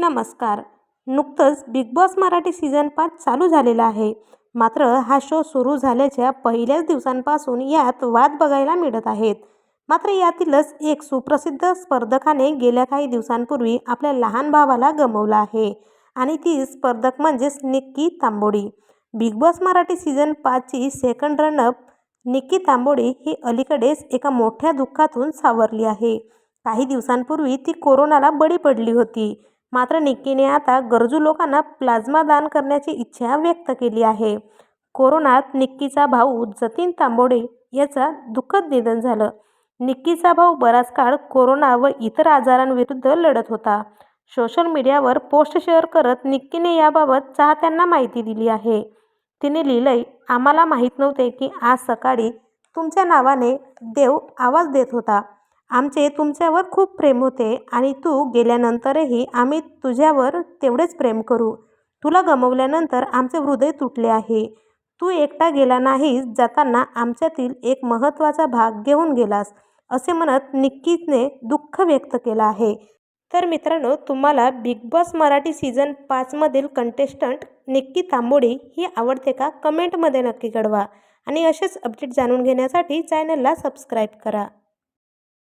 नमस्कार. नुकतंच big Boss Marathi season पाच चालू झालेला आहे. मात्र हा शो सुरू झाल्याच्या पहिल्याच दिवसांपासून यात वाद बघायला मिळत आहेत. मात्र यातीलच एक सुप्रसिद्ध स्पर्धकाने गेल्या काही दिवसांपूर्वी आपल्या लहान भावाला गमवला आहे आणि ती स्पर्धक म्हणजेच Nikki Tamboli. Bigg Boss Marathi season पाचची second runner up Nikki Tamboli ही अलीकडेच एका मोठ्या दुःखातून सावरली आहे. काही दिवसांपूर्वी ती कोरोनाला बळी पडली होती. मात्र निक्कीने आता गरजू लोकांना प्लाझ्मा दान करण्याची इच्छा व्यक्त केली आहे. कोरोनात निक्कीचा भाऊ जतीन तांबोडे याचा दुःखद निधन झालं. निक्कीचा भाऊ बराच काळ कोरोना व इतर आजारांविरुद्ध लढत होता. सोशल मीडियावर पोस्ट शेअर करत निक्कीने याबाबत चाहत्यांना माहिती दिली आहे. तिने लिहिलंय आम्हाला माहीत नव्हते की आज सकाळी तुमच्या नावाने देव आवाज देत होता. आमचे तुमच्यावर खूप प्रेम होते आणि तू गेल्यानंतरही आम्ही तुझ्यावर तेवढेच प्रेम करू. तुला गमवल्यानंतर आमचे हृदय तुटले आहे. तू एकटा गेला नाहीस जाताना आमच्यातील एक महत्त्वाचा भाग घेऊन गेलास असे म्हणत निक्कीने दुःख व्यक्त केलं आहे. तर मित्रांनो तुम्हाला बिग बॉस मराठी सीझन पाचमधील कंटेस्टंट निक्की तांबोडी ही आवडते का? कमेंटमध्ये नक्की कळवा. आणि असेच अपडेट जाणून घेण्यासाठी चॅनलला सबस्क्राईब करा.